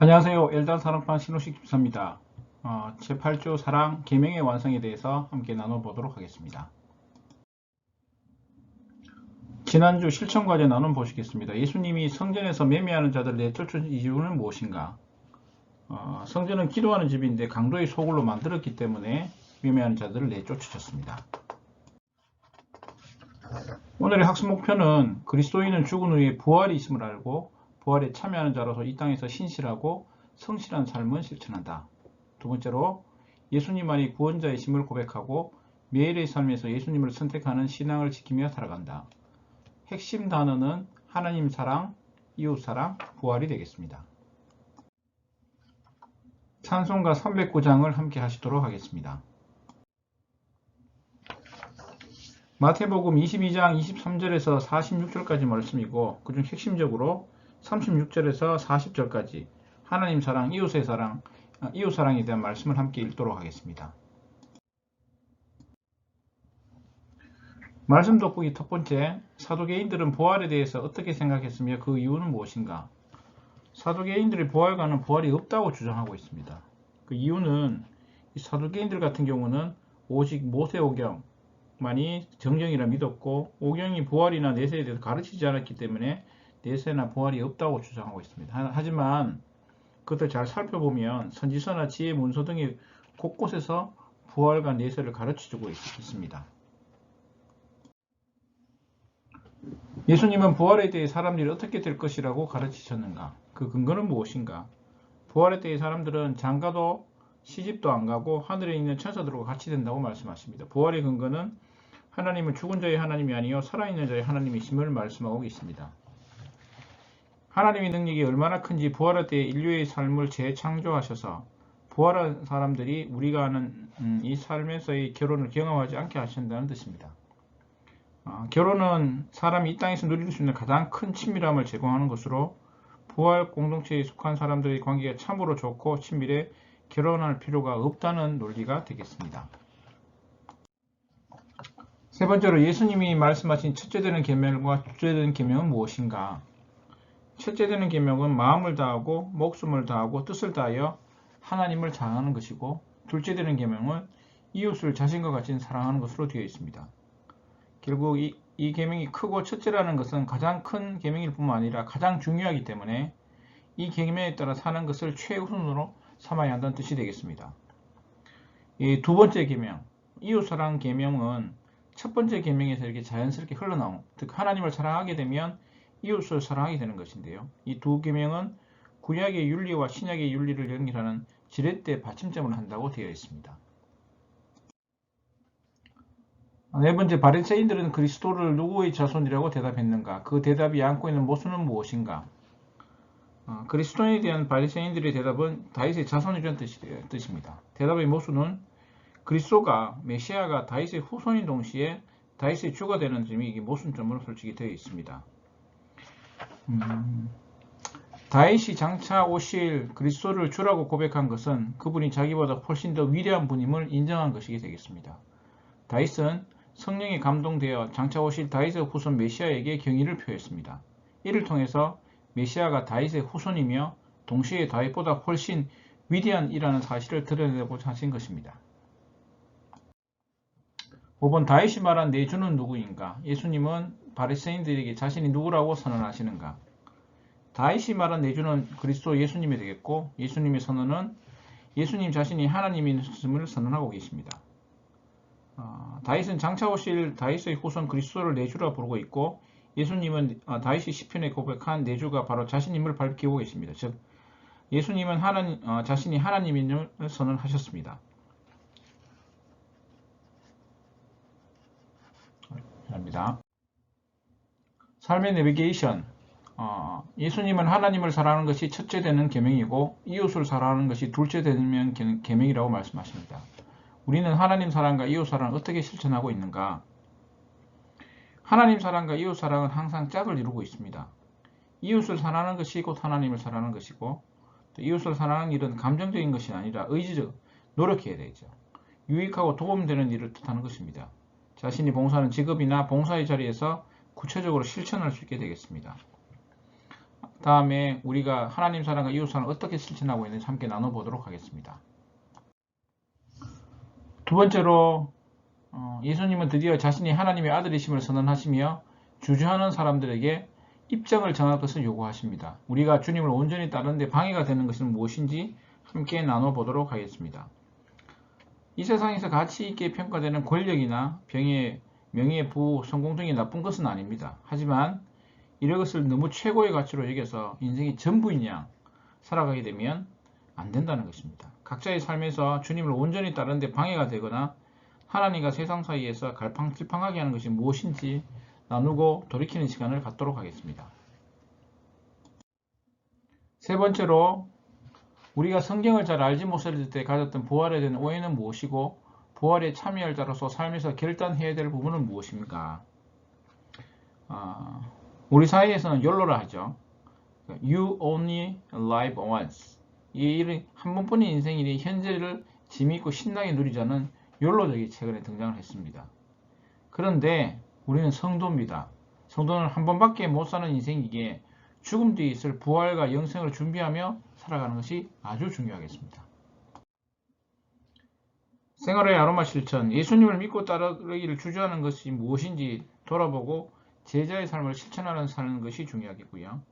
안녕하세요. 엘단 사랑방 신호식 집사입니다. 어, 제8조 사랑 계명의 완성에 대해서 함께 나눠보도록 하겠습니다. 지난주 실천 과제 나눔 보시겠습니다. 예수님이 성전에서 매매하는 자들을 내쫓은 이유는 무엇인가? 어, 성전은 기도하는 집인데 강도의 소굴로 만들었기 때문에 매매하는 자들을 내쫓으셨습니다. 오늘의 학습 목표는 그리스도인은 죽은 후에 부활이 있음을 알고 부활에 참여하는 자로서 이 땅에서 신실하고 성실한 삶을 실천한다. 두 번째로 예수님만이 구원자의 심을 고백하고 매일의 삶에서 예수님을 선택하는 신앙을 지키며 살아간다. 핵심 단어는 하나님 사랑, 이웃 사랑, 부활이 되겠습니다. 찬송가 309장을 함께 하시도록 하겠습니다. 마태복음 22장 23절에서 46절까지 말씀이고 그중 핵심적으로 36절에서 40절까지 하나님 사랑, 이웃의 사랑, 아, 이웃 사랑에 대한 말씀을 함께 읽도록 하겠습니다. 말씀 돋보기 첫 번째, 사도개인들은 부활에 대해서 어떻게 생각했으며 그 이유는 무엇인가? 사도개인들의 부활과는 부활이 없다고 주장하고 있습니다. 그 이유는 사도개인들 같은 경우는 오직 모세오경만이 정정이라 믿었고 오경이 부활이나 내세에 대해서 가르치지 않았기 때문에 내세나 부활이 없다고 주장하고 있습니다. 하지만 그것을 잘 살펴보면 선지서나 지혜 문서 등의 곳곳에서 부활과 내세를 가르쳐주고 있습니다. 예수님은 부활에 대해 사람들이 어떻게 될 것이라고 가르치셨는가? 그 근거는 무엇인가? 부활에 대해 사람들은 장가도 시집도 안 가고 하늘에 있는 천사들과 같이 된다고 말씀하십니다. 부활의 근거는 하나님은 죽은 자의 하나님이 아니요 살아있는 자의 하나님이심을 말씀하고 있습니다. 하나님의 능력이 얼마나 큰지 부활할 때 인류의 삶을 재창조하셔서 부활한 사람들이 우리가 아는 음, 이 삶에서의 결혼을 경험하지 않게 하신다는 뜻입니다. 어, 결혼은 사람이 이 땅에서 누릴 수 있는 가장 큰 친밀함을 제공하는 것으로 부활 공동체에 속한 사람들의 관계가 참으로 좋고 친밀해 결혼할 필요가 없다는 논리가 되겠습니다. 세 번째로 예수님이 말씀하신 첫째 되는 계명과 둘째 되는 계명은 무엇인가? 첫째 되는 계명은 마음을 다하고 목숨을 다하고 뜻을 다하여 하나님을 사랑하는 것이고 둘째 되는 계명은 이웃을 자신과 같이 사랑하는 것으로 되어 있습니다. 결국 이, 이 계명이 크고 첫째라는 것은 가장 큰 계명일 뿐만 아니라 가장 중요하기 때문에 이 계명에 따라 사는 것을 최우선으로 삼아야 한다는 뜻이 되겠습니다. 이 두 번째 계명, 이웃사랑 계명은 첫 번째 계명에서 이렇게 자연스럽게 흘러나온 즉 하나님을 사랑하게 되면 이웃을 사랑하게 되는 것인데요. 이 두 계명은 구약의 윤리와 신약의 윤리를 연결하는 지렛대 받침점을 한다고 되어 있습니다. 네 번째 바리새인들은 그리스도를 누구의 자손이라고 대답했는가? 그 대답이 안고 있는 모순은 무엇인가? 어, 그리스도에 대한 바리새인들의 대답은 다윗의 자손이라는 뜻입니다. 대답의 모순은 그리스도가 메시아가 다윗의 후손인 동시에 다윗의 주가 되는 점이 이게 모순점으로 솔직히 되어 있습니다. 음, 다윗이 장차 오실 그리스도를 주라고 고백한 것은 그분이 자기보다 훨씬 더 위대한 분임을 인정한 것이 되겠습니다. 다윗은 성령에 감동되어 장차 오실 다윗의 후손 메시아에게 경의를 표했습니다. 이를 통해서 메시아가 다윗의 후손이며 동시에 다윗보다 훨씬 위대한 이라는 사실을 드러내고자 하신 것입니다. 5번 다윗이 말한 내 주는 누구인가? 예수님은 바리새인들에게 자신이 누구라고 선언하시는가? 다윗이 말한 내주는 그리스도 예수님이 되겠고 예수님의 선언은 예수님 자신이 하나님임을 선언하고 계십니다. 어, 다윗은 장차 오실 다윗의 후손 그리스도를 내주라 부르고 있고 예수님은 어, 다윗이 시편에 고백한 내주가 바로 자신임을 밝히고 계십니다. 즉 예수님은 하나님, 어, 자신이 하나님임을 선언하셨습니다. 감사합니다. 삶의 내비게이션 어, 예수님은 하나님을 사랑하는 것이 첫째 되는 계명이고 이웃을 사랑하는 것이 둘째 되는 계명이라고 말씀하십니다. 우리는 하나님 사랑과 이웃 사랑을 어떻게 실천하고 있는가? 하나님 사랑과 이웃 사랑은 항상 짝을 이루고 있습니다. 이웃을 사랑하는 것이 곧 하나님을 사랑하는 것이고 이웃을 사랑하는 일은 감정적인 것이 아니라 의지적 노력해야 되죠. 유익하고 도움되는 일을 뜻하는 것입니다. 자신이 봉사하는 직업이나 봉사의 자리에서 구체적으로 실천할 수 있게 되겠습니다. 다음에 우리가 하나님 사랑과 이웃 사랑을 어떻게 실천하고 있는지 함께 나눠보도록 하겠습니다. 두 번째로 어, 예수님은 드디어 자신이 하나님의 아들이심을 선언하시며 주저하는 사람들에게 입장을 정할 것을 요구하십니다. 우리가 주님을 온전히 따르는데 방해가 되는 것은 무엇인지 함께 나눠보도록 하겠습니다. 이 세상에서 가치 있게 평가되는 권력이나 병의 명예, 부호, 성공 등이 나쁜 것은 아닙니다. 하지만 이런 것을 너무 최고의 가치로 여겨서 인생이 전부인 양 살아가게 되면 안 된다는 것입니다. 각자의 삶에서 주님을 온전히 따르는데 방해가 되거나 하나님과 세상 사이에서 갈팡질팡하게 하는 것이 무엇인지 나누고 돌이키는 시간을 갖도록 하겠습니다. 세 번째로 우리가 성경을 잘 알지 못할 때 가졌던 부활에 대한 오해는 무엇이고 부활에 참여할 자로서 삶에서 결단해야 될 부분은 무엇입니까? 아, 우리 사회에서는 욜로라 하죠. You only live once. 이 한 번뿐인 인생이니 현재를 재미있고 신나게 누리자는 욜로적이 최근에 등장을 했습니다. 그런데 우리는 성도입니다. 성도는 한 번밖에 못 사는 인생이기에 죽음 뒤에 있을 부활과 영생을 준비하며 살아가는 것이 아주 중요하겠습니다. 생활의 아로마 실천, 예수님을 믿고 따르기를 주저하는 것이 무엇인지 돌아보고 제자의 삶을 실천하는 사는 것이 중요하겠고요.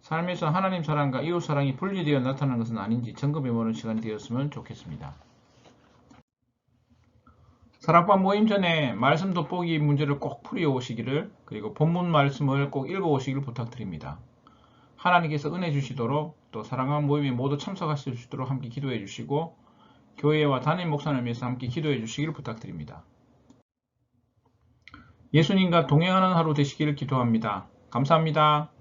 삶에서 하나님 사랑과 이웃 사랑이 분리되어 나타나는 것은 아닌지 점검해보는 시간이 되었으면 좋겠습니다. 사랑방 모임 전에 말씀 돋보기 문제를 꼭 풀이오시기를 그리고 본문 말씀을 꼭 읽어오시기를 부탁드립니다. 하나님께서 은혜 주시도록 또 사랑하는 모임에 모두 참석하실 수 있도록 함께 기도해 주시고 교회와 담임 목사를 위해서 함께 기도해 주시기를 부탁드립니다. 예수님과 동행하는 하루 되시기를 기도합니다. 감사합니다.